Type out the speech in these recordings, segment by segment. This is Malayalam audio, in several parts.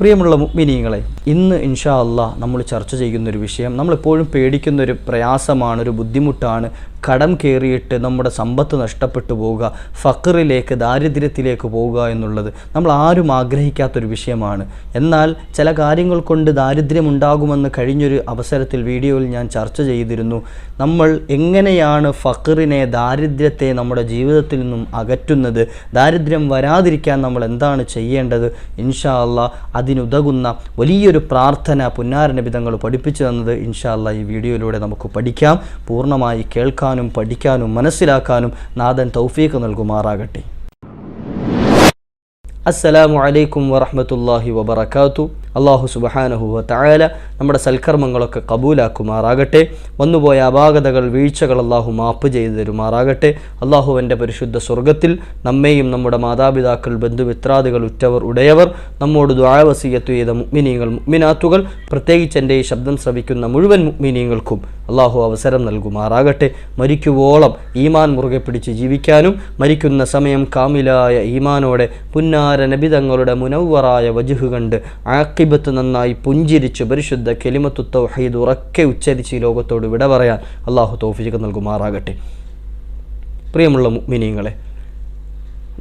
പ്രിയമുള്ള മിനിങ്ങളെ ഇന്ന് ഇൻഷാ അള്ളാ നമ്മൾ ചർച്ച ചെയ്യുന്നൊരു വിഷയം നമ്മളെപ്പോഴും പേടിക്കുന്നൊരു പ്രയാസമാണ് ഒരു ബുദ്ധിമുട്ടാണ് കടം കയറിയിട്ട് നമ്മുടെ സമ്പത്ത് നഷ്ടപ്പെട്ടു പോവുക ഫക്കറിലേക്ക് ദാരിദ്ര്യത്തിലേക്ക് പോവുക എന്നുള്ളത്. നമ്മൾ ആരും ആഗ്രഹിക്കാത്തൊരു വിഷയമാണ്. എന്നാൽ ചില കാര്യങ്ങൾ കൊണ്ട് ദാരിദ്ര്യം ഉണ്ടാകുമെന്ന് കഴിഞ്ഞൊരു അവസരത്തിൽ വീഡിയോയിൽ ഞാൻ ചർച്ച ചെയ്തിരുന്നു. നമ്മൾ എങ്ങനെയാണ് ഫക്കറിനെ ദാരിദ്ര്യത്തെ നമ്മുടെ ജീവിതത്തിൽ നിന്നും അകറ്റുന്നത്? ദാരിദ്ര്യം വരാതിരിക്കാൻ നമ്മൾ എന്താണ് ചെയ്യേണ്ടത്? ഇൻഷാ അള്ളാ അതിനുതകുന്ന വലിയൊരു പ്രാർത്ഥന പുന്നാരനബിതങ്ങൾ പഠിപ്പിച്ചു തന്നത് ഇൻഷാല്ല ഈ വീഡിയോയിലൂടെ നമുക്ക് പഠിക്കാം. പൂർണമായി കേൾക്കാനും പഠിക്കാനും മനസ്സിലാക്കാനും നാഥൻ തൗഫീഖ് നൽകുമാറാകട്ടെ. അസ്സലാമു അലൈക്കും വറഹ്മത്തുള്ളാഹി വബറകാതു അള്ളാഹു സുബഹാനഹു തആല നമ്മുടെ സൽക്കർമ്മങ്ങളൊക്കെ കബൂലാക്കുമാറാകട്ടെ. വന്നുപോയ അപാകതകൾ വീഴ്ചകൾ അള്ളാഹു മാപ്പ് ചെയ്തു തരുമാറാകട്ടെ. അള്ളാഹുവിന്റെ പരിശുദ്ധ സ്വർഗത്തിൽ നമ്മെയും നമ്മുടെ മാതാപിതാക്കൾ ബന്ധുമിത്രാദികൾ ഉറ്റവർ ഉടയവർ നമ്മോട് ദ്വാരവസീയത്തു ചെയ്ത മുഗ്മിനീങ്ങൾ മുഗ്മിനാത്തുകൾ പ്രത്യേകിച്ച് എന്റെ ഈ ശബ്ദം ശ്രവിക്കുന്ന മുഴുവൻ മുഗ്മിനീങ്ങൾക്കും അള്ളാഹു അവസരം നൽകുമാറാകട്ടെ. മരിക്കുവോളം ഈമാൻ മുറുകെ പിടിച്ച് ജീവിക്കാനും മരിക്കുന്ന സമയം കാമിലായ ഈമാനോടെ പുന്നാര നബിതങ്ങളുടെ മുനവ്വറായ വജുഹ് കണ്ട് ആക്കിബത്ത് നന്നായി പുഞ്ചിരിച്ച് പരിശുദ്ധ കെലിമത്തു തൗഹീദ് ഉറക്കെ ഉച്ചരിച്ച് ഈ ലോകത്തോട് വിട പറയാൻ അള്ളാഹു തൗഫീഖ് നൽകുമാറാകട്ടെ. പ്രിയമുള്ള മുഅ്മിനീങ്ങളെ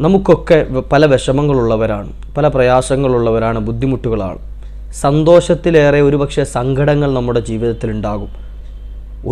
നമുക്കൊക്കെ പല വിഷമങ്ങളുള്ളവരാണ് പല പ്രയാസങ്ങളുള്ളവരാണ് ബുദ്ധിമുട്ടുകളാണ്. സന്തോഷത്തിലേറെ ഒരുപക്ഷെ സങ്കടങ്ങൾ നമ്മുടെ ജീവിതത്തിൽ ഉണ്ടാകും.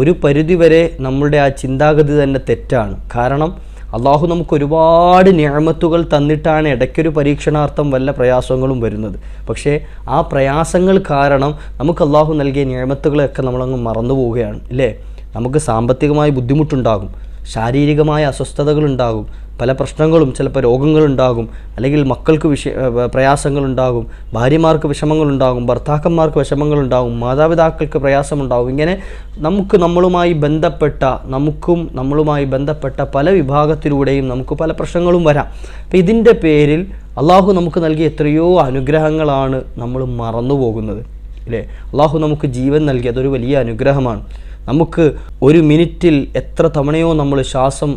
ഒരു പരിധിവരെ നമ്മളുടെ ആ ചിന്താഗതി തന്നെ തെറ്റാണ്. കാരണം അള്ളാഹു നമുക്ക് ഒരുപാട് ഞാമത്തുകൾ തന്നിട്ടാണ് ഇടയ്ക്കൊരു പരീക്ഷണാർത്ഥം വല്ല പ്രയാസങ്ങളും വരുന്നത്. പക്ഷേ ആ പ്രയാസങ്ങൾ കാരണം നമുക്ക് അള്ളാഹു നൽകിയ ഞാമത്തുകളെയൊക്കെ നമ്മളങ്ങ് മറന്നു പോവുകയാണ് ഇല്ലേ? നമുക്ക് സാമ്പത്തികമായി ബുദ്ധിമുട്ടുണ്ടാകും. ശാരീരികമായ അസ്വസ്ഥതകളുണ്ടാകും. പല പ്രശ്നങ്ങളും ചിലപ്പോൾ രോഗങ്ങളുണ്ടാകും. അല്ലെങ്കിൽ മക്കൾക്ക് വിഷ പ്രയാസങ്ങളുണ്ടാകും. ഭാര്യമാർക്ക് വിഷമങ്ങളുണ്ടാകും. ഭർത്താക്കന്മാർക്ക് വിഷമങ്ങളുണ്ടാകും. മാതാപിതാക്കൾക്ക് പ്രയാസമുണ്ടാകും. ഇങ്ങനെ നമുക്ക് നമ്മളുമായി ബന്ധപ്പെട്ട നമുക്കും നമ്മളുമായി ബന്ധപ്പെട്ട പല വിഭാഗത്തിലൂടെയും നമുക്ക് പല പ്രശ്നങ്ങളും വരാം. അപ്പം ഇതിന്റെ പേരിൽ അള്ളാഹു നമുക്ക് നൽകിയ എത്രയോ അനുഗ്രഹങ്ങളാണ് നമ്മൾ മറന്നു പോകുന്നത് ഇല്ലേ അള്ളാഹു നമുക്ക് ജീവൻ നൽകി അതൊരു വലിയ അനുഗ്രഹമാണ്. നമുക്ക് ഒരു മിനിറ്റിൽ എത്ര തവണയോ നമ്മൾ ശ്വാസം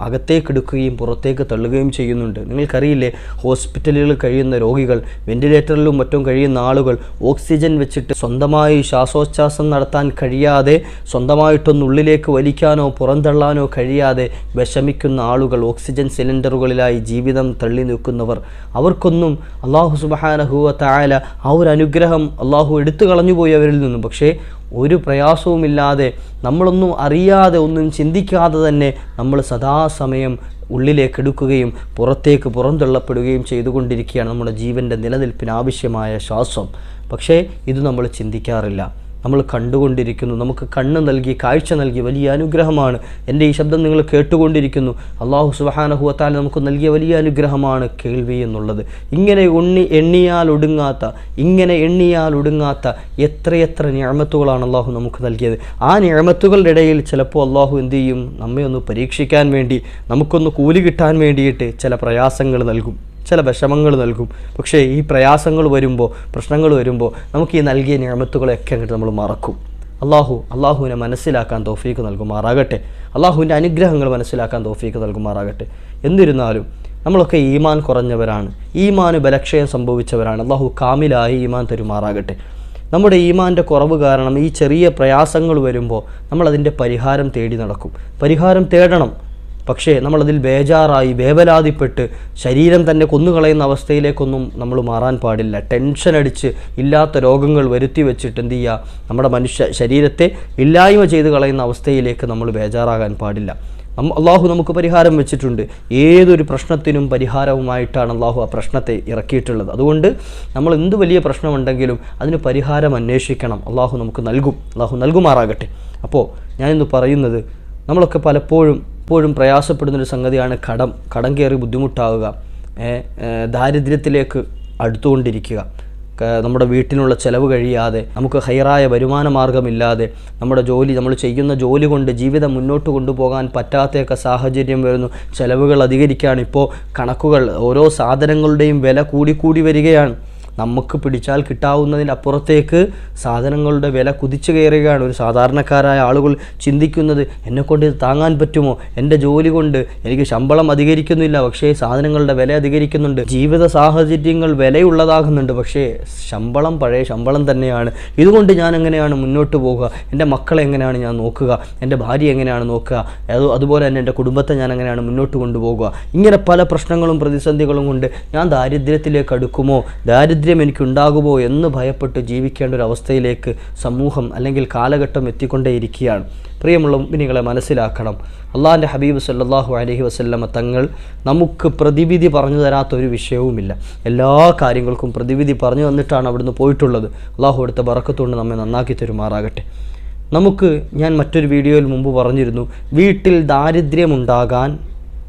അകത്തേക്കെടുക്കുകയും പുറത്തേക്ക് തള്ളുകയും ചെയ്യുന്നുണ്ട്. നിങ്ങൾക്കറിയില്ലേ ഹോസ്പിറ്റലുകളിൽ കഴിയുന്ന രോഗികൾ വെന്റിലേറ്ററിലും മറ്റും കഴിയുന്ന ആളുകൾ ഓക്സിജൻ വെച്ചിട്ട് സ്വന്തമായി ശ്വാസോച്ഛാസം നടത്താൻ കഴിയാതെ സ്വന്തമായിട്ടൊന്നുള്ളിലേക്ക് വലിക്കാനോ പുറന്തള്ളാനോ കഴിയാതെ വിഷമിക്കുന്ന ആളുകൾ ഓക്സിജൻ സിലിണ്ടറുകളിലായി ജീവിതം തള്ളി നിൽക്കുന്നവർ അവർക്കൊന്നും അള്ളാഹു സുബഹാനഹുവ തായാല ആ ഒരു അനുഗ്രഹം അള്ളാഹു എടുത്തു കളഞ്ഞുപോയി അവരിൽ നിന്നും. പക്ഷേ ഒരു പ്രയാസവുമില്ലാതെ നമ്മളൊന്നും അറിയാതെ ഒന്നും ചിന്തിക്കാതെ തന്നെ നമ്മൾ സദാസമയം ഉള്ളിലേക്ക് എടുക്കുകയും പുറത്തേക്ക് പുറന്തള്ളപ്പെടുകയും ചെയ്തുകൊണ്ടിരിക്കുകയാണ് നമ്മുടെ ജീവന്റെ നിലനിൽപ്പിന് ആവശ്യമായ ശ്വാസം. പക്ഷേ ഇത് നമ്മൾ ചിന്തിക്കാറില്ല. നമ്മൾ കണ്ടുകൊണ്ടിരിക്കുന്നു. നമുക്ക് കണ്ണ് നൽകി കാഴ്ച നൽകി വലിയ അനുഗ്രഹമാണ്. എന്റെ ഈ ശബ്ദം നിങ്ങൾ കേട്ടുകൊണ്ടിരിക്കുന്നു. അള്ളാഹു സുബാനഹുവത്താൽ നമുക്ക് നൽകിയ വലിയ അനുഗ്രഹമാണ് കേൾവി എന്നുള്ളത്. ഇങ്ങനെ ഉണ്ണി എണ്ണിയാൽ ഒടുങ്ങാത്ത ഇങ്ങനെ എണ്ണിയാൽ ഒടുങ്ങാത്ത എത്രയെത്ര ഞാമത്തുകളാണ് അള്ളാഹു നമുക്ക് നൽകിയത്. ആ ഞാമത്തുകളുടെ ഇടയിൽ ചിലപ്പോൾ അള്ളാഹു എന്ത് ചെയ്യും? നമ്മെ ഒന്ന് പരീക്ഷിക്കാൻ വേണ്ടി നമുക്കൊന്ന് കൂലി കിട്ടാൻ വേണ്ടിയിട്ട് ചില പ്രയാസങ്ങൾ നൽകും. ചില വിഷമങ്ങൾ നൽകും. പക്ഷേ ഈ പ്രയാസങ്ങൾ വരുമ്പോൾ പ്രശ്നങ്ങൾ വരുമ്പോൾ നമുക്ക് ഈ നൽകിയ ഞാമത്തുകളെയൊക്കെ അങ്ങോട്ട് നമ്മൾ മറക്കും. അള്ളാഹു അള്ളാഹുവിനെ മനസ്സിലാക്കാൻ തോഫീക്ക് നൽകുമാറാകട്ടെ. അള്ളാഹുവിന്റെ അനുഗ്രഹങ്ങൾ മനസ്സിലാക്കാൻ തോഫീക്ക് നൽകുമാറാകട്ടെ. എന്നിരുന്നാലും നമ്മളൊക്കെ ഈമാൻ കുറഞ്ഞവരാണ്. ഈമാന് ബലക്ഷയം സംഭവിച്ചവരാണ്. അള്ളാഹു കാമിലായി ഈമാൻ തരുമാറാകട്ടെ. നമ്മുടെ ഈമാന്റെ കുറവ് കാരണം ഈ ചെറിയ പ്രയാസങ്ങൾ വരുമ്പോൾ നമ്മളതിന്റെ പരിഹാരം തേടി നടക്കും. പരിഹാരം തേടണം. പക്ഷേ നമ്മളതിൽ ബേജാറായി വേവലാതിപ്പെട്ട് ശരീരം തന്നെ കൊന്നുകളയുന്ന അവസ്ഥയിലേക്കൊന്നും നമ്മൾ മാറാൻ പാടില്ല. ടെൻഷൻ അടിച്ച് ഇല്ലാത്ത രോഗങ്ങൾ വരുത്തി വെച്ചിട്ട് എന്ത് ചെയ്യുക? നമ്മുടെ മനുഷ്യ ശരീരത്തെ ഇല്ലായ്മ ചെയ്ത് കളയുന്ന അവസ്ഥയിലേക്ക് നമ്മൾ ബേജാറാകാൻ പാടില്ല. നമ്മ അള്ളാഹു നമുക്ക് പരിഹാരം വെച്ചിട്ടുണ്ട്. ഏതൊരു പ്രശ്നത്തിനും പരിഹാരവുമായിട്ടാണ് അള്ളാഹു ആ പ്രശ്നത്തെ ഇറക്കിയിട്ടുള്ളത്. അതുകൊണ്ട് നമ്മൾ എന്ത് വലിയ പ്രശ്നമുണ്ടെങ്കിലും അതിന് പരിഹാരം അന്വേഷിക്കണം. അള്ളാഹു നമുക്ക് നൽകും. അള്ളാഹു നൽകുമാറാകട്ടെ. അപ്പോൾ ഞാനിന്ന് പറയുന്നത് നമ്മളൊക്കെ പലപ്പോഴും എപ്പോഴും പ്രയാസപ്പെടുന്നൊരു സംഗതിയാണ് കടം. കടം കയറി ബുദ്ധിമുട്ടാവുക. ദാരിദ്ര്യത്തിലേക്ക് അടുത്തുകൊണ്ടിരിക്കുക. നമ്മുടെ വീട്ടിനുള്ള ചിലവ് കഴിയാതെ നമുക്ക് ഹയറായ വരുമാന മാർഗമില്ലാതെ നമ്മുടെ ജോലി നമ്മൾ ചെയ്യുന്ന ജോലി കൊണ്ട് ജീവിതം മുന്നോട്ട് കൊണ്ടുപോകാൻ പറ്റാത്തയൊക്കെ സാഹചര്യം വരുന്നു. ചിലവുകൾ അധികരിക്കുകയാണ്. ഇപ്പോൾ കണക്കുകൾ ഓരോ സാധനങ്ങളുടെയും വില കൂടിക്കൂടി വരികയാണ്. നമുക്ക് പിടിച്ചാൽ കിട്ടാവുന്നതിന്റെ അപ്പുറത്തേക്ക് സാധനങ്ങളുടെ വില കുതിച്ചു കയറുകയാണ്. ഒരു സാധാരണക്കാരായ ആളുകൾ ചിന്തിക്കുന്നത് എന്നെക്കൊണ്ട് ഇത് താങ്ങാൻ പറ്റുമോ? എന്റെ ജോലി കൊണ്ട് എനിക്ക് ശമ്പളം അധികരിക്കുന്നില്ല. പക്ഷേ സാധനങ്ങളുടെ വില അധികരിക്കുന്നുണ്ട്. ജീവിത സാഹചര്യങ്ങൾ വിലയുള്ളതാകുന്നുണ്ട്. പക്ഷേ ശമ്പളം പഴയ ശമ്പളം തന്നെയാണ്. ഇതുകൊണ്ട് ഞാൻ എങ്ങനെയാണ് മുന്നോട്ട് പോകുക? എന്റെ മക്കളെ എങ്ങനെയാണ് ഞാൻ നോക്കുക? എന്റെ ഭാര്യ എങ്ങനെയാണ് നോക്കുക? അത് അതുപോലെ തന്നെ എന്റെ കുടുംബത്തെ ഞാൻ എങ്ങനെയാണ് മുന്നോട്ട് കൊണ്ടുപോകുക? ഇങ്ങനെ പല പ്രശ്നങ്ങളും പ്രതിസന്ധികളും കൊണ്ട് ഞാൻ ദാരിദ്ര്യത്തിലേക്ക് അടുക്കുമോ? ദാരിദ്ര്യം എനിക്കുണ്ടാകുമോ എന്ന് ഭയപ്പെട്ട് ജീവിക്കേണ്ട ഒരു അവസ്ഥയിലേക്ക് സമൂഹം അല്ലെങ്കിൽ കാലഘട്ടം എത്തിക്കൊണ്ടേയിരിക്കുകയാണ്. പ്രിയമുള്ള മുമ്പിനികളെ മനസ്സിലാക്കണം. അള്ളാഹിന്റെ ഹബീബ് സല്ലാഹു അലഹി വസ്ല്ലമ തങ്ങൾ നമുക്ക് പ്രതിവിധി പറഞ്ഞു തരാത്ത ഒരു വിഷയവുമില്ല. എല്ലാ കാര്യങ്ങൾക്കും പ്രതിവിധി പറഞ്ഞു തന്നിട്ടാണ് അവിടുന്ന് പോയിട്ടുള്ളത്. അള്ളാഹു അടുത്ത ബറക്കത്തുകൊണ്ട് നമ്മെ നന്നാക്കി തരുമാറാകട്ടെ. നമുക്ക് ഞാൻ മറ്റൊരു വീഡിയോയിൽ മുമ്പ് പറഞ്ഞിരുന്നു വീട്ടിൽ ദാരിദ്ര്യമുണ്ടാകാൻ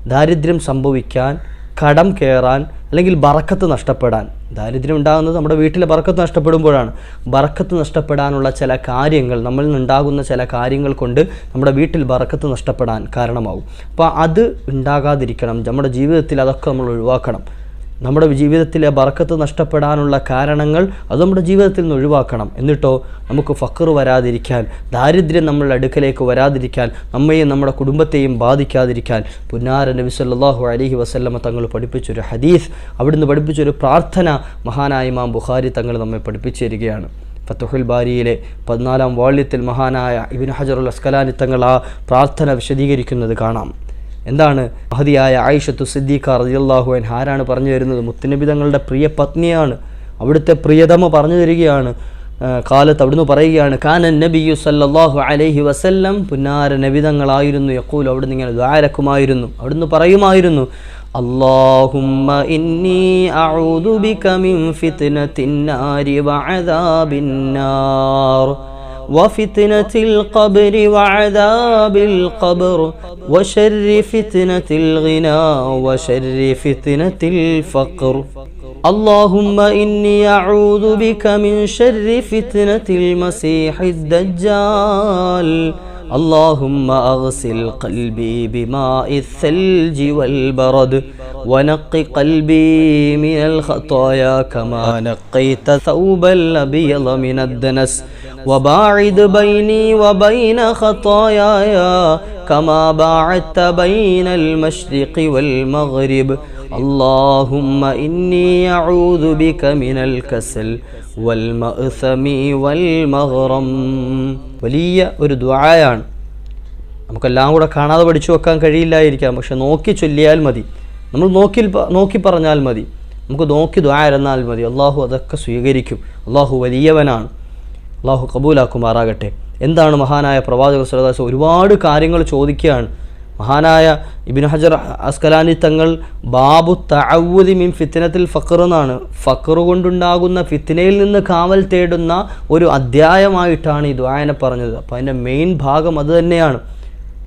ദാരിദ്ര്യം സംഭവിക്കാൻ കടം കയറാൻ അല്ലെങ്കിൽ ബറക്കത്ത് നഷ്ടപ്പെടാൻ. ദാരിദ്ര്യം ഉണ്ടാകുന്നത് നമ്മുടെ വീട്ടിലെ ബറക്കത്ത് നഷ്ടപ്പെടുമ്പോഴാണ്. ബറക്കത്ത് നഷ്ടപ്പെടാനുള്ള ചില കാര്യങ്ങൾ നമ്മളിൽ നിന്നുണ്ടാകുന്ന ചില കാര്യങ്ങൾ കൊണ്ട് നമ്മുടെ വീട്ടിൽ ബറക്കത്ത് നഷ്ടപ്പെടാൻ കാരണമാകും അപ്പോൾ അത് ഉണ്ടാകാതിരിക്കണം. നമ്മുടെ ജീവിതത്തിൽ അതൊക്കെ നമ്മൾ ഒഴിവാക്കണം. നമ്മുടെ ജീവിതത്തിലെ ബറക്കത്ത് നഷ്ടപ്പെടാനുള്ള കാരണങ്ങൾ അത് നമ്മുടെ ജീവിതത്തിൽ നിന്ന് ഒഴിവാക്കണം. എന്നിട്ടോ നമുക്ക് ഫക്കർ വരാതിരിക്കാൻ ദാരിദ്ര്യം നമ്മളുടെ അടുക്കലേക്ക് വരാതിരിക്കാൻ നമ്മയും നമ്മുടെ കുടുംബത്തെയും ബാധിക്കാതിരിക്കാൻ പുന്നാര നബി സല്ലാഹു അലഹി വസല്ലമ തങ്ങൾ പഠിപ്പിച്ചൊരു ഹദീസ് അവിടുന്ന് പഠിപ്പിച്ചൊരു പ്രാർത്ഥന മഹാനായ ഇമാം ബുഖാരി തങ്ങൾ നമ്മെ പഠിപ്പിച്ചു തരികയാണ്. ഫത്തുഹുൽ ബാരിയിലെ പതിനാലാം വാള്യത്തിൽ മഹാനായ ഇബിൻ ഹജറുൽ അസ്കലാനി തങ്ങൾ ആ പ്രാർത്ഥന വിശദീകരിക്കുന്നത് കാണാം. എന്താണ് മഹതിയായ ആയിഷത്തു സിദ്ദീഖ റളിയല്ലാഹു അൻഹ ആരാണ് പറഞ്ഞു തരുന്നത് മുത്തുനബി തങ്ങളുടെ പ്രിയ പത്നിയാണ് അവിടുത്തെ പ്രിയതമ പറഞ്ഞു തരികയാണ് ആ, കാലത്ത് അവിടുന്ന് പറയുകയാണ് കാനൻ നബിയു സല്ലല്ലാഹു അലൈഹി വസല്ലം പുന്നാര നബിതങ്ങളായിരുന്നു യക്കൂൽ അവിടുന്ന് ഇങ്ങനെ ദ്വാരക്കുമായിരുന്നു അവിടുന്ന് പറയുമായിരുന്നു اللهم إني أعوذ بك من فتنة النار وعذاب النار وفتنة القبر وعذاب القبر وشر فتنة الغنى وشر فتنة الفقر. اللهم إني أعوذ بك من شر فتنة المسيح الدجال. اللهم أغسل قلبي بماء الثلج والبرد ونق قلبي من الخطايا كما نقيت ثوب الأبيض من الدنس وباعد بيني وبين خطاياي كما باعدت بين المشرق والمغرب اللهم إني أعوذ بك من الكسل والمأثم والمغرم വലിയ ഒരു ദ്വായാണ് നമുക്കെല്ലാം കൂടെ കാണാതെ പഠിച്ചു വെക്കാൻ കഴിയില്ലായിരിക്കാം പക്ഷെ നോക്കി ചൊല്ലിയാൽ മതി നമ്മൾ നോക്കി നോക്കി പറഞ്ഞാൽ മതി നമുക്ക് നോക്കി ദ്വാരന്നാൽ മതി അള്ളാഹു അതൊക്കെ സ്വീകരിക്കും അള്ളാഹു വലിയവനാണ് അള്ളാഹു കബൂലാക്കുമാറാകട്ടെ എന്താണ് മഹാനായ പ്രവാചക സുലദാസ് ഒരുപാട് കാര്യങ്ങൾ ചോദിക്കുകയാണ്. മഹാനായ ഇബിൻ ഹജർ അസ്കലാനി തങ്ങൾ ബാബു തഅവുദി മിൻ ഫിത്തിനത്തിൽ ഫക്കർ എന്നാണ്. ഫക്കർ കൊണ്ടുണ്ടാകുന്ന ഫിത്തിനയിൽ നിന്ന് കാവൽ തേടുന്ന ഒരു അധ്യായമായിട്ടാണ് ഈ ദ്വായനെ പറഞ്ഞത്. അപ്പോൾ അതിന്റെ മെയിൻ ഭാഗം അത് തന്നെയാണ്.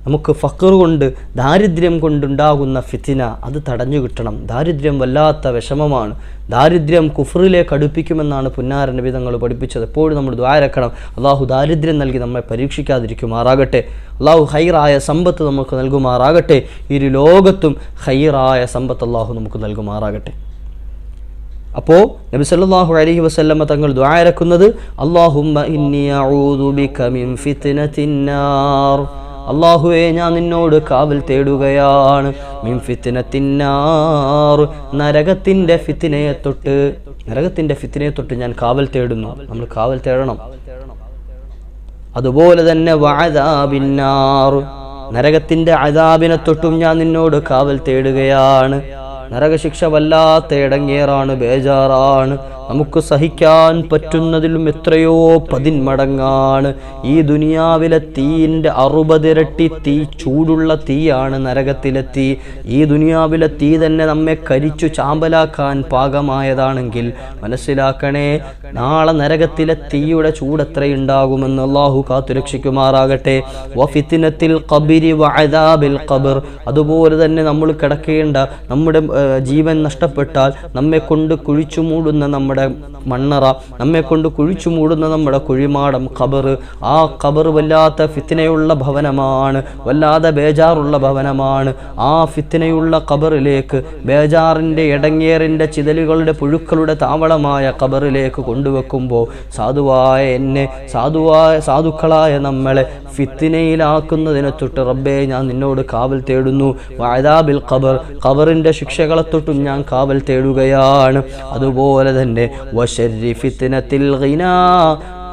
നമുക്ക് ഫക്കർ കൊണ്ട് ദാരിദ്ര്യം കൊണ്ടുണ്ടാകുന്ന ഫിത്തിന അത് തടഞ്ഞു കിട്ടണം. ദാരിദ്ര്യം വല്ലാത്ത വിഷമമാണ്. ദാരിദ്ര്യം കുഫറിലേക്ക് അടുപ്പിക്കുമെന്നാണ് പുന്നാര നിബിതങ്ങൾ പഠിപ്പിച്ചത്. എപ്പോഴും നമ്മൾ ദ്വാരക്കണം അള്ളാഹു ദാരിദ്ര്യം നൽകി നമ്മെ പരീക്ഷിക്കാതിരിക്കുമാറാകട്ടെ. അള്ളാഹു ഹൈറായ സമ്പത്ത് നമുക്ക് നൽകുമാറാകട്ടെ. ഇരു ലോകത്തും ഹൈറായ സമ്പത്ത് അള്ളാഹു നമുക്ക് നൽകുമാറാകട്ടെ. അപ്പോൾ നബി സല്ലല്ലാഹു അലൈഹി വസല്ലമ തങ്ങൾ ദ്വാരക്കുന്നത് അഊദു ബിക മിൻ ഫിത്നത്തിന്നാർ അള്ളാഹുവെ ഞാൻ നിന്നോട് കാവൽ തേടുകയാണ്. ഫിത്നത്തിന്നാർ നരകത്തിന്റെ ഫിത്തിനയെ തൊട്ട് നരകത്തിന്റെ ഫിത്തിനയെ തൊട്ട് ഞാൻ കാവൽ തേടുന്നു. നമ്മൾ കാവൽ തേടണം. അതുപോലെ തന്നെ വഅദാബിന്നാർ നരകത്തിന്റെ അതാബിനെ തൊട്ടും ഞാൻ നിന്നോട് കാവൽ തേടുകയാണ്. നരകശിക്ഷ വല്ലാത്ത ഇടങ്ങേറാണ് ബേജാറാണ്. നമുക്ക് സഹിക്കാൻ പറ്റുന്നതിലും എത്രയോ പതിന്മടങ്ങാണ്. ഈ ദുനിയാവിലെ തീയിന്റെ അറുപതിരട്ടി തീ ചൂടുള്ള തീയാണ് നരകത്തിലെ തീ. ഈ ദുനിയാവിലെ തീ തന്നെ നമ്മെ കരിച്ചു ചാമ്പലാക്കാൻ പാകമായതാണെങ്കിൽ മനസ്സിലാക്കണേ നാളെ നരകത്തിലെ തീയുടെ ചൂട് എത്രയുണ്ടാകുമെന്ന് അള്ളാഹു കാത്തുരക്ഷിക്കുമാറാകട്ടെ വഫിത്തിനത്തിൽ കബിരി വഅദാബിൽ ഖബർ. അതുപോലെ തന്നെ നമ്മൾ കിടക്കേണ്ട നമ്മുടെ ജീവൻ നഷ്ടപ്പെട്ടാൽ നമ്മെ കൊണ്ട് കുഴിച്ചു മൂടുന്ന നമ്മുടെ മണ്ണറ നമ്മെ കൊണ്ട് കുഴിച്ചു മൂടുന്ന നമ്മുടെ കുഴിമാടം ഖബർ. ആ ഖബർ വല്ലാത്ത ഫിത്തിനയുള്ള ഭവനമാണ് വല്ലാതെ ബേജാറുള്ള ഭവനമാണ്. ആ ഫിത്തിനയുള്ള ഖബറിലേക്ക് ബേജാറിന്റെ ഇടങ്ങേറിന്റെ ചിതലുകളുടെ പുഴുക്കളുടെ താവളമായ ഖബറിലേക്ക് കൊണ്ടുവെക്കുമ്പോൾ സാധുവായ എന്നെ സാധുവായ സാധുക്കളായ നമ്മളെ ഫിത്തിനയിലാക്കുന്നതിനെ തൊട്ട് റബ്ബേ ഞാൻ നിന്നോട് കാവൽ തേടുന്നു. വായതാബിൽ ഖബർ ഖബറിന്റെ ശിക്ഷകളെ തൊട്ടും ഞാൻ കാവൽ തേടുകയാണ്. അതുപോലെ തന്നെ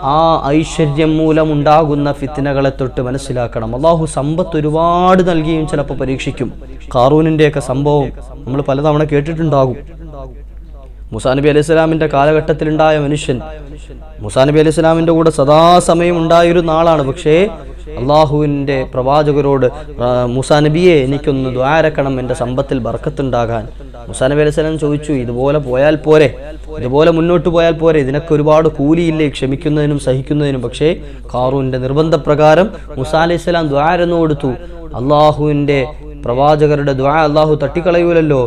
ആ ഐശ്വര്യം മൂലമുണ്ടാകുന്ന ഫിത്തിനകളെ തൊട്ട് മനസ്സിലാക്കണം. അള്ളാഹു സമ്പത്ത് ഒരുപാട് നൽകിയും ചിലപ്പോൾ പരീക്ഷിക്കും. കാറൂനിന്റെയൊക്കെ സംഭവം നമ്മൾ പലതവണ കേട്ടിട്ടുണ്ടാകും. മുസാ നബി അലൈഹി സ്വലാമിന്റെ കാലഘട്ടത്തിലുണ്ടായ മനുഷ്യൻ. മുസാ നബി അലൈഹി സ്വലാമിന്റെ കൂടെ സദാസമയം ഉണ്ടായിരുന്ന ആളാണ് പക്ഷേ അള്ളാഹുവിന്റെ പ്രവാചകരോട് മുസാ നബിയെ എനിക്കൊന്ന് ദ്വാരക്കണം എന്റെ സമ്പത്തിൽ ബർക്കത്തുണ്ടാകാൻ. മുസാ നബി അലൈഹി സ്വലാം ചോദിച്ചു ഇതുപോലെ പോയാൽ പോരെ? ഇതുപോലെ മുന്നോട്ട് പോയാൽ പോരെ? ഇതിനൊക്കെ ഒരുപാട് കൂലിയില്ലേ? ക്ഷമിക്കുന്നതിനും സഹിക്കുന്നതിനും. പക്ഷേ കാറൂന്റെ നിർബന്ധപ്രകാരം മുസാ അലൈഹി സ്വലാം ദ്വാരെന്ന് കൊടുത്തു അള്ളാഹുവിന്റെ പ്രവാചകരുടെ ദ്വാ അള്ളാഹു തട്ടിക്കളയൂലല്ലോ.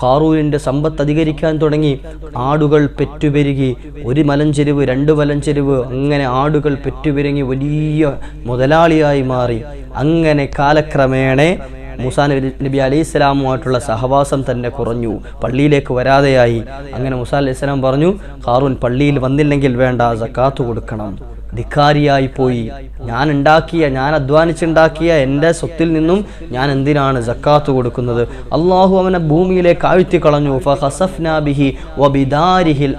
ഖാറൂനിന്റെ സമ്പത്ത് അധികരിക്കാൻ തുടങ്ങി. ആടുകൾ പെറ്റുപെരുകി. ഒരു മലഞ്ചെരിവ് രണ്ട് മലഞ്ചെരിവ് അങ്ങനെ ആടുകൾ പെറ്റുപെരുങ്ങി വലിയ മുതലാളിയായി മാറി. അങ്ങനെ കാലക്രമേണ മൂസാ നബി നബി അലൈഹി സ്വലാമുമായിട്ടുള്ള സഹവാസം തന്നെ കുറഞ്ഞു. പള്ളിയിലേക്ക് വരാതെയായി. അങ്ങനെ മുസാ അലൈഹി സ്വലാം പറഞ്ഞു ഖാറൂൻ പള്ളിയിൽ വന്നില്ലെങ്കിൽ വേണ്ട സക്കാത്ത് കൊടുക്കണം. ധിക്കാരിയായി പോയി ഞാൻ ഉണ്ടാക്കിയ ഞാൻ അധ്വാനിച്ചുണ്ടാക്കിയ എന്റെ സ്വത്തിൽ നിന്നും ഞാൻ എന്തിനാണ് ജക്കാത്ത് കൊടുക്കുന്നത്? അള്ളാഹു അവനെ ഭൂമിയിലേക്ക് ആഴ്ത്തി കളഞ്ഞു ഫഹസഫ്നാ ബിഹി വബിദാരിഹിൽ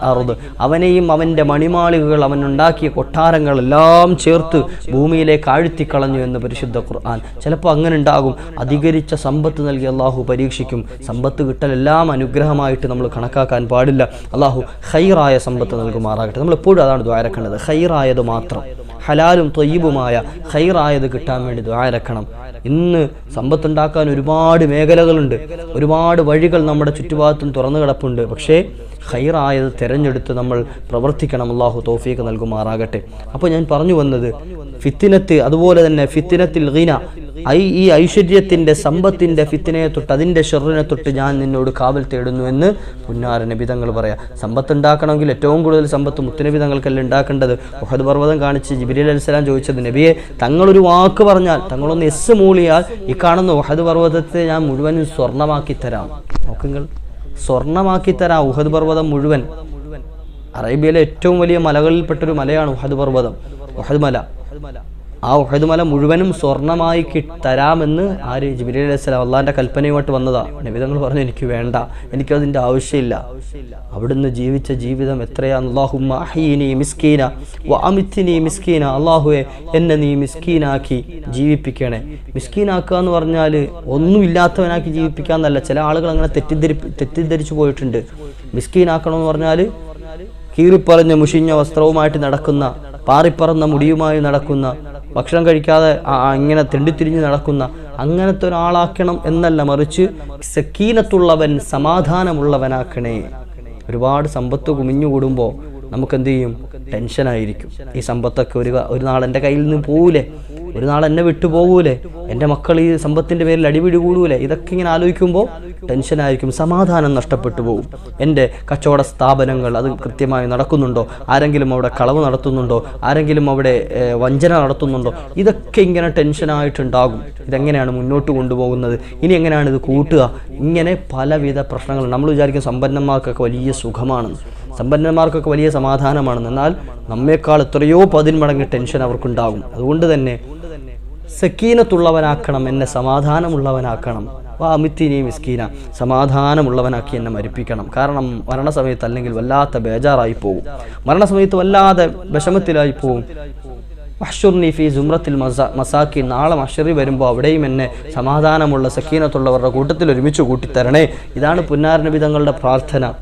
അവനെയും അവന്റെ മണിമാളികകൾ അവൻ ഉണ്ടാക്കിയ കൊട്ടാരങ്ങളെല്ലാം ചേർത്ത് ഭൂമിയിലേക്ക് ആഴ്ത്തി കളഞ്ഞു എന്ന് പരിശുദ്ധ ഖുർആൻ. ചിലപ്പോൾ അങ്ങനെ ഉണ്ടാകും അധികരിച്ച സമ്പത്ത് നൽകി അള്ളാഹു പരീക്ഷിക്കും. സമ്പത്ത് കിട്ടലെല്ലാം അനുഗ്രഹമായിട്ട് നമ്മൾ കണക്കാക്കാൻ പാടില്ല. അള്ളാഹു ഹൈറായ സമ്പത്ത് നൽകുമാറാകട്ടെ. നമ്മൾ എപ്പോഴും അതാണ് ദ്വാരക്കേണ്ടത്. ഹൈറായത് മാത്രം. ഹലാലും തൊയ്യബുമായ ഹൈറായത് കിട്ടാൻ വേണ്ടി ദ്വാരക്കണം ഇന്ന് സമ്പത്തുണ്ടാക്കാൻ ഒരുപാട് മേഖലകളുണ്ട്. ഒരുപാട് വഴികൾ നമ്മുടെ ചുറ്റുഭാഗത്തും തുറന്നു കിടപ്പുണ്ട് പക്ഷേ ഹൈറായത് തിരഞ്ഞെടുത്ത് നമ്മൾ പ്രവർത്തിക്കണം. അള്ളാഹു തോഫീക്ക് നൽകുമാറാകട്ടെ. അപ്പോൾ ഞാൻ പറഞ്ഞു വന്നത് ഫിത്തിനത്ത് അതുപോലെ തന്നെ ഫിത്തിനത്തിൽ ഗീന. ഐ ഈ ഐശ്വര്യത്തിന്റെ സമ്പത്തിന്റെ ഫിത്തിനയെ തൊട്ട് അതിന്റെ ഷെറിനെ തൊട്ട് ഞാൻ നിന്നോട് കാവൽ തേടുന്നു എന്ന് പുന്നാര നബിതങ്ങൾ പറയാം. സമ്പത്ത് ഉണ്ടാക്കണമെങ്കിൽ ഏറ്റവും കൂടുതൽ സമ്പത്ത് മുത്തുനബി തങ്ങൾക്കല്ല ഉണ്ടാക്കേണ്ടത്. മുഹദ് പർവതം കാണിച്ച് ജിബിരി അലിസ്ലാം ചോദിച്ചത് നബിയെ തങ്ങളൊരു വാക്ക് പറഞ്ഞാൽ തങ്ങളൊന്ന് എസ് മൂളിയാൽ ഈ കാണുന്ന മുഹദ് പർവതത്തെ ഞാൻ മുഴുവനും സ്വർണമാക്കി തരാം. നോക്കുങ്ങൾ സ്വർണമാക്കി തരാ ഉഹദ് പർവതം മുഴുവൻ. അറേബ്യയിലെ ഏറ്റവും വലിയ മലകളിൽപ്പെട്ടൊരു മലയാണ് ഉഹദ് പർവതം. ഉഹദ് മല. ആ ഉഹദ് മല മുഴുവനും സ്വർണമായി തരാമെന്ന് ആര് ജിബിലി അലൈഹി സ്വലാം അള്ളാഹിന്റെ കൽപ്പനയുമായിട്ട് വന്നതാ. നബിതങ്ങൾ പറഞ്ഞു എനിക്ക് വേണ്ട. എനിക്കതിന്റെ ആവശ്യമില്ല. അവിടുന്ന് ജീവിച്ച ജീവിതം എത്രയാണ്? അള്ളാഹുമ്മ അഹീനി മിസ്കീന വാമിത്തിനി മിസ്കീന. അള്ളാഹുവെ എന്നെ നീ മിസ്കീനാക്കി ജീവിപ്പിക്കണേ. മിസ്കീനാക്കുക എന്ന് പറഞ്ഞാൽ ഒന്നുമില്ലാത്തവനാക്കി ജീവിപ്പിക്കാന്നല്ല ചില ആളുകൾ അങ്ങനെ തെറ്റിദ്ധരി തെറ്റിദ്ധരിച്ചു പോയിട്ടുണ്ട്. മിസ്കീനാക്കണമെന്ന് പറഞ്ഞാൽ കീറിപ്പറഞ്ഞ മുഷിഞ്ഞ വസ്ത്രവുമായിട്ട് നടക്കുന്ന പാറിപ്പറന്ന മുടിയുമായി നടക്കുന്ന ഭക്ഷണം കഴിക്കാതെ ഇങ്ങനെ തെണ്ടിത്തിരിഞ്ഞ് നടക്കുന്ന അങ്ങനത്തെ ഒരാളാക്കണം എന്നല്ല മറിച്ച് സക്കീനത്തുള്ളവൻ സമാധാനമുള്ളവനാക്കണേ. ഒരുപാട് സമ്പത്ത് കുമിഞ്ഞുകൂടുമ്പോൾ നമുക്ക് എന്ത് ചെയ്യും ടെൻഷനായിരിക്കും. ഈ സമ്പത്തൊക്കെ ഒരു ഒരു നാൾ എന്റെ കയ്യിൽ നിന്ന് പോകൂലേ ഒരു നാൾ എന്നെ വിട്ടു പോകൂലേ എന്റെ മക്കൾ ഈ സമ്പത്തിന്റെ പേരിൽ അടിപിടി കൂടൂലേ ഇതൊക്കെ ഇങ്ങനെ ആലോചിക്കുമ്പോൾ ടെൻഷനായിരിക്കും. സമാധാനം നഷ്ടപ്പെട്ടു പോകും എന്റെ കച്ചവട സ്ഥാപനങ്ങൾ അത് കൃത്യമായി നടക്കുന്നുണ്ടോ? ആരെങ്കിലും അവിടെ കളവ് നടത്തുന്നുണ്ടോ? ആരെങ്കിലും അവിടെ വഞ്ചന നടത്തുന്നുണ്ടോ? ഇതൊക്കെ ഇങ്ങനെ ടെൻഷനായിട്ടുണ്ടാകും. ഇതെങ്ങനെയാണ് മുന്നോട്ട് കൊണ്ടുപോകുന്നത്? ഇനി എങ്ങനെയാണ് ഇത് കൂട്ടുക? ഇങ്ങനെ പലവിധ പ്രശ്നങ്ങൾ. നമ്മൾ വിചാരിക്കും സമ്പന്നന്മാർക്കൊക്കെ വലിയ സുഖമാണെന്ന്. സമ്പന്നന്മാർക്കൊക്കെ വലിയ സമാധാനമാണ് എന്നാൽ നമ്മേക്കാൾ എത്രയോ പതിന്മടങ്ങ് ടെൻഷൻ അവർക്കുണ്ടാകും. അതുകൊണ്ട് തന്നെ സക്കീനത്തുള്ളവനാക്കണം എന്നെ സമാധാനമുള്ളവനാക്കണം. വാ അമിത്തിനി മിസ്കീന സമാധാനമുള്ളവനാക്കി എന്നെ മരിപ്പിക്കണം. കാരണം മരണസമയത്ത് അല്ലെങ്കിൽ വല്ലാത്ത ബേജാറായി പോകും മരണസമയത്ത് വല്ലാതെ വിഷമത്തിലായി പോകും മഷുർനി ഫി സുമ്രത്തിൽ മസാ മസാക്കി നാളെ മഷറി വരുമ്പോൾ അവിടെയും എന്നെ സമാധാനമുള്ള സക്കീനത്തുള്ളവരുടെ കൂട്ടത്തിൽ ഒരുമിച്ച് കൂട്ടിത്തരണേ. ഇതാണ് പുന്നാരനബി തങ്ങളുടെ പ്രാർത്ഥന.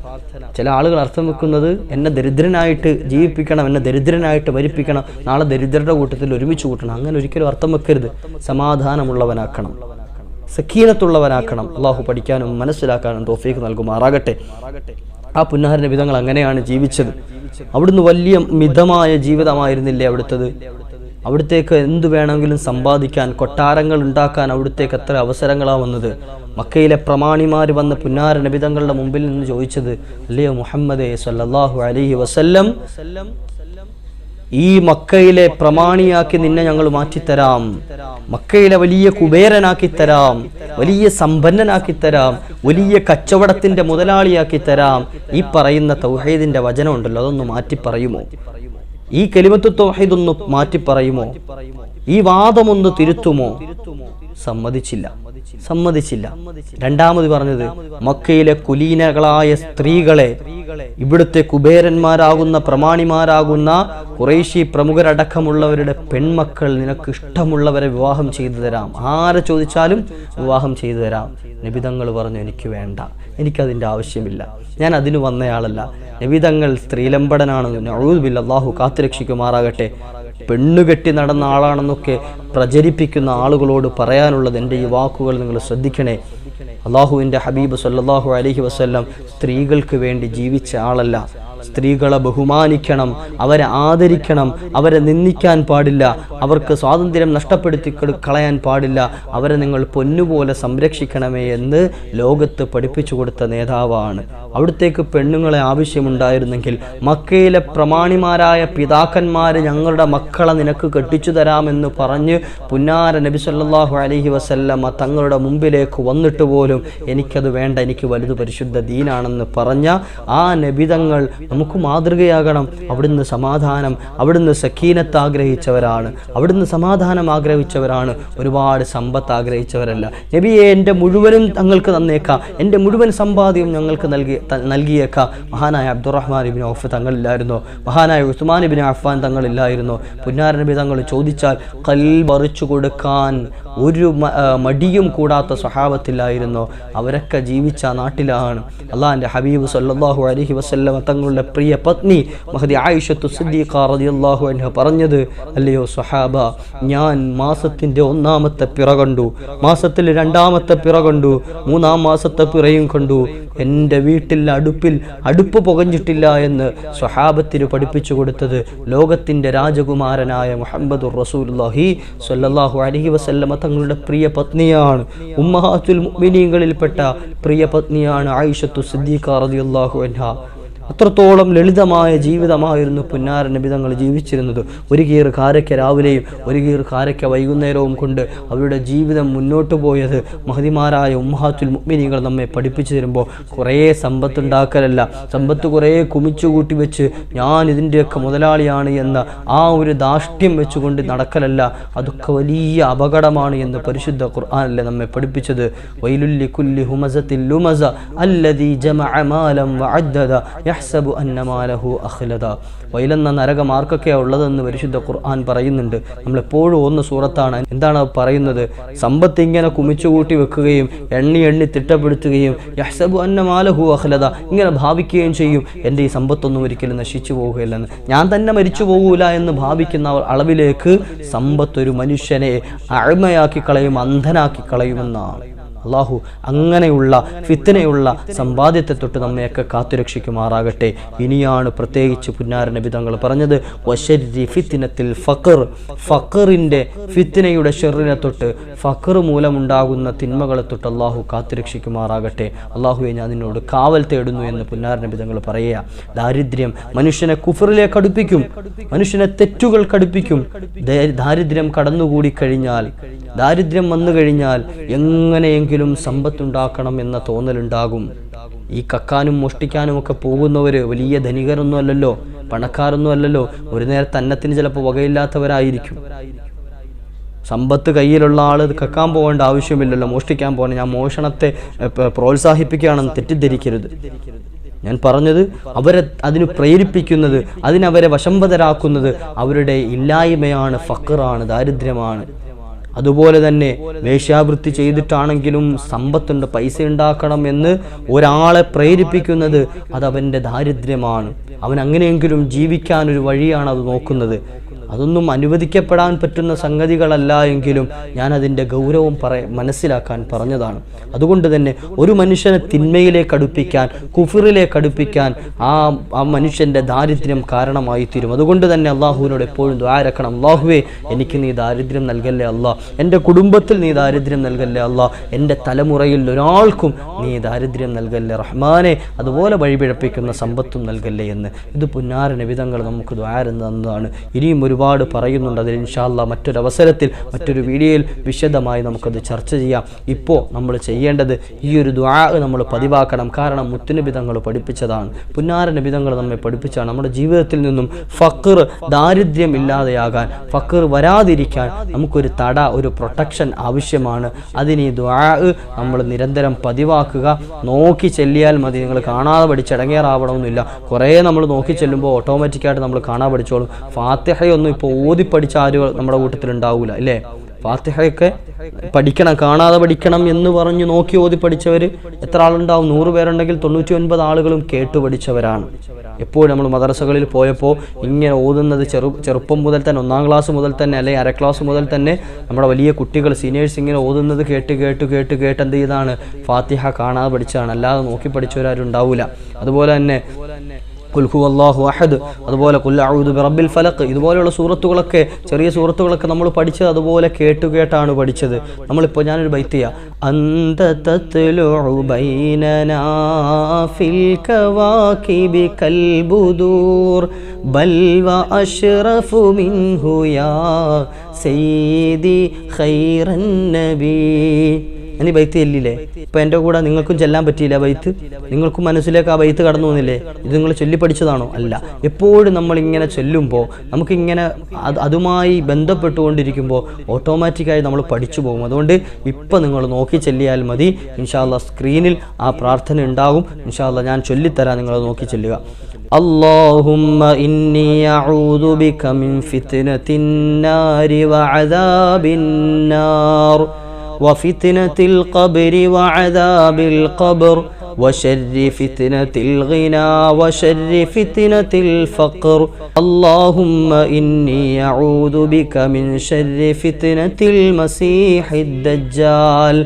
ചില ആളുകൾ അർത്ഥം വെക്കുന്നത് എന്നെ ദരിദ്രനായിട്ട് ജീവിപ്പിക്കണം എന്നെ ദരിദ്രനായിട്ട് മരിപ്പിക്കണം നാളെ ദരിദ്രരുടെ കൂട്ടത്തിൽ ഒരുമിച്ച് കൂട്ടണം. അങ്ങനെ ഒരിക്കലും അർത്ഥം വെക്കരുത്. സമാധാനമുള്ളവനാക്കണം. സക്കീനത്തുള്ളവനാക്കണം അള്ളാഹു പഠിക്കാനും മനസ്സിലാക്കാനും തോഫീക്ക് നൽകുമാറാകട്ടെ. ആ പുന്നാര നബിതങ്ങൾ അങ്ങനെയാണ് ജീവിച്ചത്. അവിടുന്ന് വലിയ മിതമായ ജീവിതമായിരുന്നില്ലേ അവിടുത്തത്? അവിടുത്തേക്ക് എന്തു വേണമെങ്കിലും സമ്പാദിക്കാൻ കൊട്ടാരങ്ങൾ ഉണ്ടാക്കാൻ അവിടത്തേക്ക് എത്ര അവസരങ്ങളാണ് വന്നത്? മക്കയിലെ പ്രമാണിമാർ വന്ന് പുന്നാര നബിതങ്ങളുടെ മുമ്പിൽ നിന്ന് ചോദിച്ചത് അല്ലയോ മുഹമ്മദേ സല്ലല്ലാഹു അലൈഹി വസല്ലം ഈ മക്കയിലെ പ്രമാണിയാക്കി നിന്നെ ഞങ്ങൾ മാറ്റിത്തരാം മക്കയിലെ വലിയ കുബേരനാക്കി തരാം വലിയ സമ്പന്നനാക്കി തരാം വലിയ കച്ചവടത്തിന്റെ മുതലാളിയാക്കി തരാം ഈ പറയുന്ന തൗഹീദിന്റെ വചനം ഉണ്ടല്ലോ അതൊന്ന് മാറ്റി പറയുമോ ഈ കെലിമത്ത് തൗഹീദ് ഒന്ന് മാറ്റി പറയുമോ ഈ വാദമൊന്ന് തിരുത്തുമോ? സമ്മതിച്ചില്ല. സമ്മതിച്ചില്ല. രണ്ടാമത് പറഞ്ഞത് മക്കയിലെ കുലീനകളായ സ്ത്രീകളെ ഇവിടുത്തെ കുബേരന്മാരാകുന്ന പ്രമാണിമാരാകുന്ന കുറേശി പ്രമുഖരടക്കമുള്ളവരുടെ പെൺമക്കൾ നിനക്ക് ഇഷ്ടമുള്ളവരെ വിവാഹം ചെയ്തു തരാം. ആരെ ചോദിച്ചാലും വിവാഹം ചെയ്തു തരാം. നിബിതങ്ങൾ പറഞ്ഞു എനിക്ക് വേണ്ട. എനിക്കതിന്റെ ആവശ്യമില്ല. ഞാൻ അതിന് വന്നയാളല്ല. നിബിതങ്ങൾ സ്ത്രീലമ്പടനാണെന്ന് നഴൂബില്ല അള്ളാഹു കാത്തുരക്ഷിക്കുമാറാകട്ടെ. പെണ്ണുകെട്ടി നടന്ന ആളാണെന്നൊക്കെ പ്രചരിപ്പിക്കുന്ന ആളുകളോട് പറയാനുള്ളത് എന്റെ ഈ വാക്കുകൾ നിങ്ങൾ ശ്രദ്ധിക്കണേ. അള്ളാഹുവിന്റെ ഹബീബ് സല്ലാഹു അലഹി വസ്ല്ലാം സ്ത്രീകൾക്ക് വേണ്ടി ജീവിച്ച ആളല്ല. സ്ത്രീകളെ ബഹുമാനിക്കണം അവരെ ആദരിക്കണം അവരെ നിന്ദിക്കാൻ പാടില്ല അവർക്ക് സ്വാതന്ത്ര്യം നഷ്ടപ്പെടുത്തി കളയാൻ പാടില്ല അവരെ നിങ്ങൾ പൊന്നുപോലെ സംരക്ഷിക്കണമേ എന്ന് ലോകത്ത് പഠിപ്പിച്ചു കൊടുത്ത നേതാവാണ്. അവിടത്തേക്ക് പെണ്ണുങ്ങളെ ആവശ്യമുണ്ടായിരുന്നെങ്കിൽ മക്കയിലെ പ്രമാണിമാരായ പിതാക്കന്മാർ ഞങ്ങളുടെ മക്കളെ നിനക്ക് കെട്ടിച്ചു തരാമെന്ന് പറഞ്ഞ് പുന്നാര നബി സല്ലാഹു അലഹി വസല്ലമ്മ തങ്ങളുടെ മുമ്പിലേക്ക് വന്നിട്ട് പോലും എനിക്കത് വേണ്ട എനിക്ക് വലുത് പരിശുദ്ധ ദീനാണെന്ന് പറഞ്ഞ ആ നബിതങ്ങൾ നമുക്ക് മാതൃകയാകണം. അവിടുന്ന് സമാധാനം അവിടുന്ന് സഖീനത്ത് ആഗ്രഹിച്ചവരാണ്. അവിടുന്ന് സമാധാനം ആഗ്രഹിച്ചവരാണ്. ഒരുപാട് സമ്പത്ത് ആഗ്രഹിച്ചവരല്ല. നബിയെ എന്റെ മുഴുവനും തങ്ങൾക്ക് തന്നേക്കാം. എന്റെ മുഴുവൻ സമ്പാദ്യം ഞങ്ങൾക്ക് നൽകി നൽകിയേക്കാം. മഹാനായ അബ്ദുറഹ്മാൻ ഇബിൻ ഔഫ് തങ്ങളില്ലായിരുന്നോ. മഹാനായ ഉസ്മാൻ ഇബിൻ അഫ്ഫാൻ തങ്ങളില്ലായിരുന്നോ. പുന്നാര നബി തങ്ങൾ ചോദിച്ചാൽ കൽബറിച്ചു കൊടുക്കാൻ ഒരു മടിയും കൂടാത്ത സ്വഭാവത്തിലായിരുന്നോ അവരൊക്കെ ജീവിച്ച നാട്ടിലാണ്. അള്ളാഹിന്റെ ഹബീബ് സല്ലാഹു അലഹി വസ്ല്ലാം തങ്ങളുടെ പ്രിയ പത്നി മഹദി ആയിഷത്തു സിദ്ദീഖ റളിയല്ലാഹു അൻഹ പറഞ്ഞത് അല്ലയോ സ്വഹാബ ഞാൻ മാസത്തിന്റെ ഒന്നാമത്തെ പിറ കണ്ടു. മാസത്തിൽ രണ്ടാമത്തെ പിറ കണ്ടു. മൂന്നാം മാസത്തെ പിറയും കണ്ടു. എന്റെ വീട്ടിൽ അടുപ്പിൽ അടുപ്പ് പുകഞ്ഞിട്ടില്ല എന്ന് സ്വഹാബത്തിന് പഠിപ്പിച്ചു കൊടുത്തത് ലോകത്തിന്റെ രാജകുമാരനായ മുഹമ്മദുർ റസൂലുള്ളാഹി സ്വല്ലല്ലാഹു അലൈഹി വസല്ലമ തങ്ങളുടെ പ്രിയ പത്നിയാണ്. ഉമ്മഹാത്തുൽ മുഅ്മിനീങ്ങളിൽപ്പെട്ട പ്രിയ പത്നിയാണ് ആയിഷത്തു സിദ്ദീഖ റളിയല്ലാഹു അൻഹ. അത്രത്തോളം ലളിതമായ ജീവിതമായിരുന്നു പുന്നാര നബിതങ്ങൾ ജീവിച്ചിരുന്നത്. ഒരു കീർ കാരയ്ക്ക രാവിലെയും ഒരു കീർ കാരയ്ക്ക വൈകുന്നേരവും കൊണ്ട് അവരുടെ ജീവിതം മുന്നോട്ട് പോയത്. മഹതിമാരായ ഉമ്മഹാത്തുൽ മുഅ്മിനീങ്ങൾ നമ്മെ പഠിപ്പിച്ചു തരുമ്പോൾ കുറേ സമ്പത്തുണ്ടാക്കലല്ല. സമ്പത്ത് കുറേ കുമിച്ചു കൂട്ടി വെച്ച് ഞാൻ ഇതിന്റെയൊക്കെ മുതലാളിയാണ് എന്ന ആ ഒരു ദാഷ്ട്യം വെച്ചുകൊണ്ട് നടക്കലല്ല. അതൊക്കെ വലിയ അപകടമാണ് എന്ന് പരിശുദ്ധ ഖുർആാനല്ലേ നമ്മെ പഠിപ്പിച്ചത്. വൈലുല്ലി കുല്ലി ഹുമസത്തിൽ അല്ലതി ജമഅ മാലം വഅദ്ദദ യഹ്സബു അന്നമാലഹു അഖ്ലദ. വൈലെന്ന നരകം ആർക്കൊക്കെയാ ഉള്ളതെന്ന് പരിശുദ്ധ ഖുർആൻ പറയുന്നുണ്ട്. നമ്മൾ എപ്പോഴും ഒന്ന് സൂറത്താണ്. എന്താണ് പറയുന്നത്? സമ്പത്ത് ഇങ്ങനെ കുമിച്ചു കൂട്ടി വെക്കുകയും എണ്ണി എണ്ണി തിട്ടപ്പെടുത്തുകയും യഹ്സബു അന്നമാലഹു അഖ്ലദ ഇങ്ങനെ ഭാവിക്കുകയും ചെയ്യും. എന്റെ ഈ സമ്പത്തൊന്നും ഒരിക്കലും നശിച്ചു പോവുകയില്ലെന്ന്. ഞാൻ തന്നെ മരിച്ചു പോകൂല എന്ന് ഭാവിക്കുന്ന അളവിലേക്ക് സമ്പത്ത് ഒരു മനുഷ്യനെ അഴിമയാക്കി കളയും അന്ധനാക്കി കളയുമെന്നാണ്. അള്ളാഹു അങ്ങനെയുള്ള ഫിത്തനയുള്ള സമ്പാദ്യത്തെ തൊട്ട് നമ്മയൊക്കെ കാത്തുരക്ഷിക്കുമാറാകട്ടെ. ഇനിയാണ് പ്രത്യേകിച്ച് നബി തങ്ങൾ പറഞ്ഞത് ഫിത്തിനത്തിൽ ഫക്കർ ഫക്കറിന്റെ ഫിത്തിനയുടെ ഷെറിനെ തൊട്ട് ഫക്കർ മൂലമുണ്ടാകുന്ന തിന്മകളെ തൊട്ട് അള്ളാഹു കാത്തുരക്ഷിക്കുമാറാകട്ടെ. അള്ളാഹുവെ ഞാൻ നിന്നോട് കാവൽ തേടുന്നു എന്ന് നബി തങ്ങൾ പറയുക. ദാരിദ്ര്യം മനുഷ്യനെ കുഫറിലേക്ക് അടുപ്പിക്കും മനുഷ്യനെ തെറ്റുകൾ കടുപ്പിക്കും. ദാരിദ്ര്യം കടന്നുകൂടി കഴിഞ്ഞാൽ ദാരിദ്ര്യം വന്നു കഴിഞ്ഞാൽ എങ്ങനെയെങ്കിലും സമ്പത്തുണ്ടാക്കണം എന്ന തോന്നലുണ്ടാകും. ഈ കക്കാനും മോഷ്ടിക്കാനും ഒക്കെ പോകുന്നവര് വലിയ ധനികരൊന്നും അല്ലല്ലോ പണക്കാരൊന്നും അല്ലല്ലോ ഒരു നേരത്തെ അന്നത്തിന് ചിലപ്പോൾ വകയില്ലാത്തവരായിരിക്കും. സമ്പത്ത് കയ്യിലുള്ള ആൾ കക്കാൻ പോകേണ്ട ആവശ്യമില്ലല്ലോ മോഷ്ടിക്കാൻ പോകണം. ഞാൻ മോഷണത്തെ പ്രോത്സാഹിപ്പിക്കുകയാണെന്ന് തെറ്റിദ്ധരിക്കരുത്. ഞാൻ പറഞ്ഞത് അവരെ അതിന് പ്രേരിപ്പിക്കുന്നത് അതിനവരെ വശംവതരാക്കുന്നത് അവരുടെ ഇല്ലായ്മയാണ് ഫക്കറാണ് ദാരിദ്ര്യമാണ്. അതുപോലെ തന്നെ വേശ്യാവൃത്തി ചെയ്തിട്ടാണെങ്കിലും സമ്പത്തുണ്ട് പൈസ ഉണ്ടാക്കണം എന്ന് ഒരാളെ പ്രേരിപ്പിക്കുന്നത് അത് അവന്റെ ദാരിദ്ര്യമാണ്. അവൻ അങ്ങനെയെങ്കിലും ജീവിക്കാൻ ഒരു വഴിയാണ് അത് നോക്കുന്നത്. അതൊന്നും അനുവദിക്കപ്പെടാൻ പറ്റുന്ന സംഗതികളല്ല എങ്കിലും ഞാൻ അതിന്റെ ഗൗരവം പറ മനസ്സിലാക്കാൻ പറഞ്ഞതാണ്. അതുകൊണ്ട് തന്നെ ഒരു മനുഷ്യനെ തിന്മയിലേക്ക് അടുപ്പിക്കാൻ കുഫിറിലേക്ക് അടുപ്പിക്കാൻ ആ ആ മനുഷ്യന്റെ ദാരിദ്ര്യം കാരണമായി തീരും അതുകൊണ്ട് തന്നെ അള്ളാഹുവിനോട് എപ്പോഴും ദ്വാരക്കണം അള്ളാഹുവേ എനിക്ക് നീ ദാരിദ്ര്യം നൽകല്ലേ അല്ല? എന്റെ കുടുംബത്തിൽ നീ ദാരിദ്ര്യം നൽകല്ലേ അല്ല? എന്റെ തലമുറയിൽ ഒരാൾക്കും നീ ദാരിദ്ര്യം നൽകല്ലേ? റഹ്മാനെ അതുപോലെ വഴിപിഴപ്പിക്കുന്ന സമ്പത്തും നൽകല്ലേ എന്ന്. ഇത് പുന്നാര വിധങ്ങൾ നമുക്ക് ദ്വാരം തന്നതാണ്. ഇനിയും ഒരുപാട് പറയുന്നുണ്ട്. അതിൽ ഇൻഷാല്ല മറ്റൊരവസരത്തിൽ മറ്റൊരു വീഡിയോയിൽ വിശദമായി നമുക്കത് ചർച്ച ചെയ്യാം. ഇപ്പോൾ നമ്മൾ ചെയ്യേണ്ടത് ഈ ഒരു ദ്വാ നമ്മൾ പതിവാക്കണം. കാരണം മുത്തുനിബിതങ്ങൾ പഠിപ്പിച്ചതാണ്. പുന്നാര നിബിതങ്ങൾ നമ്മെ പഠിപ്പിച്ചാണ്. നമ്മുടെ ജീവിതത്തിൽ നിന്നും ഫക്കർ ദാരിദ്ര്യം ഇല്ലാതെയാകാൻ ഫക്കർ വരാതിരിക്കാൻ നമുക്കൊരു തട ഒരു പ്രൊട്ടക്ഷൻ ആവശ്യമാണ്. അതിന് ഈ ദ്വാ നമ്മൾ നിരന്തരം പതിവാക്കുക. നോക്കി ചെല്ലിയാൽ മതി. നിങ്ങൾ കാണാതെ പഠിച്ചടങ്ങേറാവണമെന്നില്ല കുറേ നമ്മൾ നോക്കി ചെല്ലുമ്പോൾ ഓട്ടോമാറ്റിക്കായിട്ട് നമ്മൾ കാണാൻ പഠിച്ചോളും. ഫാത്തിഹയൊന്നും ഇപ്പോൾ ഓതി പഠിച്ച ആരും നമ്മുടെ കൂട്ടത്തിൽ ഉണ്ടാവില്ല അല്ലേ? ഫാത്തിഹയൊക്കെ പഠിക്കണം കാണാതെ പഠിക്കണം എന്ന് പറഞ്ഞ് നോക്കി ഓതി പഠിച്ചവർ എത്ര ആളുണ്ടാവും? നൂറ് പേരുണ്ടെങ്കിൽ തൊണ്ണൂറ്റി ഒൻപത് ആളുകളും കേട്ടു പഠിച്ചവരാണ്. എപ്പോഴും നമ്മൾ മദ്രസകളിൽ പോയപ്പോൾ ഇങ്ങനെ ഓതുന്നത് ചെറു ചെറുപ്പം മുതൽ തന്നെ ഒന്നാം ക്ലാസ് മുതൽ തന്നെ അല്ലെങ്കിൽ അര ക്ലാസ് മുതൽ തന്നെ നമ്മുടെ വലിയ കുട്ടികൾ സീനിയേഴ്സ് ഇങ്ങനെ ഓതുന്നത് കേട്ട് കേട്ട് കേട്ട് കേട്ട് എന്ത് ചെയ്താണ്? ഫാത്തിഹ കാണാതെ പഠിച്ചതാണ്. അല്ലാതെ നോക്കി പഠിച്ചവരാരും ഉണ്ടാവില്ല അതുപോലെ തന്നെ കുൽഹു അള്ളാഹു അഹദ്. അതുപോലെ കുല്ലഊദ് ബിറബ്ബിൽ ഫലക്ക് ഇതുപോലെയുള്ള സൂറത്തുകളൊക്കെ ചെറിയ സൂറത്തുകളൊക്കെ നമ്മൾ പഠിച്ചത് അതുപോലെ കേട്ടു കേട്ടാണ് പഠിച്ചത്. നമ്മളിപ്പോൾ ഞാനൊരു ബൈത്തിയ. അന്ത തത്ലുഉ ബൈനനാ ഫിൽ കവാകിബി കൽബുദൂർ. ബൽ വ അഷ്റഫു മിൻഹു യാ സയ്യിദി ഖൈറൻ നബി. ഇനി ബൈത്ത് ചെല്ലില്ലേ ഇപ്പൊ എൻ്റെ കൂടെ നിങ്ങൾക്കും ചെല്ലാൻ പറ്റിയില്ല ബൈത്ത് നിങ്ങൾക്കും മനസ്സിലേക്ക് ആ ബൈത്ത് കടന്നു വന്നില്ലേ ഇത് നിങ്ങൾ ചൊല്ലി പഠിച്ചതാണോ അല്ല എപ്പോഴും നമ്മൾ ഇങ്ങനെ ചൊല്ലുമ്പോൾ നമുക്കിങ്ങനെ അത് അതുമായി ബന്ധപ്പെട്ടുകൊണ്ടിരിക്കുമ്പോൾ ഓട്ടോമാറ്റിക്കായി നമ്മൾ പഠിച്ചു പോകും അതുകൊണ്ട് ഇപ്പം നിങ്ങൾ നോക്കി ചെല്ലിയാൽ മതി ഇൻഷാല്ല സ്ക്രീനിൽ ആ പ്രാർത്ഥന ഉണ്ടാകും ഇൻഷാല്ല ഞാൻ ചൊല്ലിത്തരാം നിങ്ങൾ നോക്കി ചെല്ലുക اللهم إني أعوذ بك من فتنة النار وعذاب النار وفتنة القبر وعذاب القبر وشر فتنة الغنى وشر فتنة الفقر. اللهم إني أعوذ بك من شر فتنة المسيح الدجال.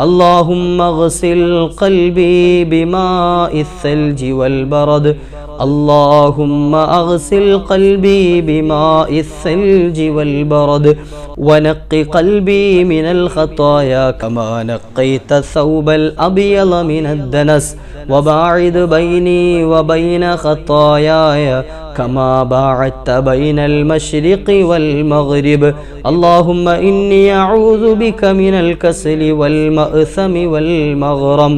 اللهم اغسل قلبي بماء الثلج والبرد. اللهم اغسل قلبي بماء الثلج والبرد ونق قلبي من الخطايا كما نقيت الثوب الابيض من الدنس وباعد بيني وبين خطاياي كما باعدت بين المشرق والمغرب اللهم اني اعوذ بك من الكسل والماثم والمغرم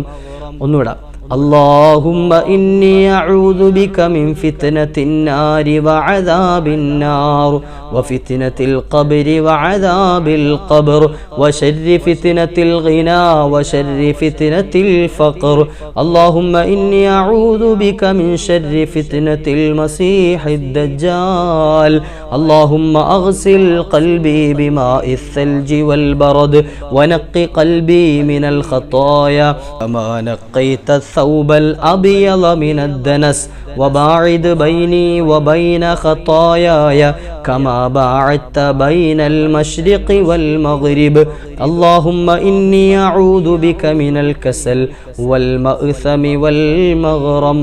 ونودا اللهم إني أعوذ بك من فتنة النار وعذاب النار وفتنة القبر وعذاب القبر وشر فتنة الغنى وشر فتنة الفقر اللهم إني أعوذ بك من شر فتنة المسيح الدجال اللهم أغسل قلبي بماء الثلج والبرد ونق قلبي من الخطايا كما نقيت الثوب الأبيض من الدنس وباعد بيني وبين خطاياي كما باعدت بين المشرق والمغرب. اللهم إني أعوذ بك من الكسل والمأثم والمغرم.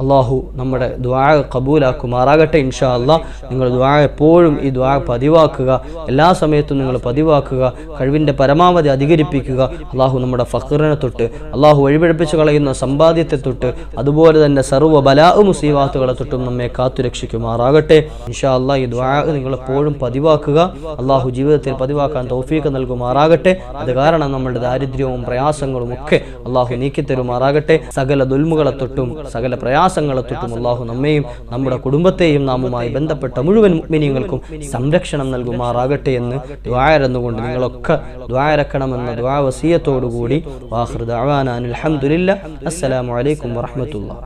അള്ളാഹു നമ്മുടെ ദ്വാ കബൂലാക്കുമാറാകട്ടെ ഇൻഷാ അല്ലാ നിങ്ങൾ ദ്വാ എപ്പോഴും ഈ ദ്വാ പതിവാക്കുക. എല്ലാ സമയത്തും നിങ്ങൾ പതിവാക്കുക. കഴിവിന്റെ പരമാവധി അധികരിപ്പിക്കുക. അള്ളാഹു നമ്മുടെ ഫഖറിനെ തൊട്ട് അള്ളാഹു വഴിപിഴപ്പിച്ച് കളയുന്ന സമ്പാദ്യത്തെ തൊട്ട് അതുപോലെ തന്നെ സർവ ബലാഹു മുസീവാത്തുകളെ തൊട്ടും നമ്മെ കാത്തുരക്ഷിക്കുമാറാകട്ടെ ഇൻഷാ അല്ലാ ഈ ദ്വാ നിങ്ങൾ എപ്പോഴും പതിവാക്കുക. അള്ളാഹു ജീവിതത്തിൽ പതിവാക്കാൻ തൗഫീക്ക് നൽകുമാറാകട്ടെ. അത് കാരണം നമ്മുടെ ദാരിദ്ര്യവും പ്രയാസങ്ങളും ഒക്കെ അള്ളാഹു നീക്കിത്തരുമാറാകട്ടെ. സകല ദുൽമുകളെ തൊട്ടും സകല പ്രയാസങ്ങളെ തൊട്ടും അള്ളാഹു നമ്മെയും നമ്മുടെ കുടുംബത്തെയും നാമുമായി ബന്ധപ്പെട്ട മുഴുവൻ മിനിങ്ങൾക്കും സംരക്ഷണം നൽകുമാറാകട്ടെ എന്ന് ദ്വായരെന്നുകൊണ്ട് നിങ്ങളൊക്കെ ദ്വായരക്കണമെന്ന ദ്വാവസീയത്തോടുകൂടി വാഹൃദ് അവാനാൻ അലഹമുല്ല അസ്സലാമലൈക്കും വറഹമത്തുള്ള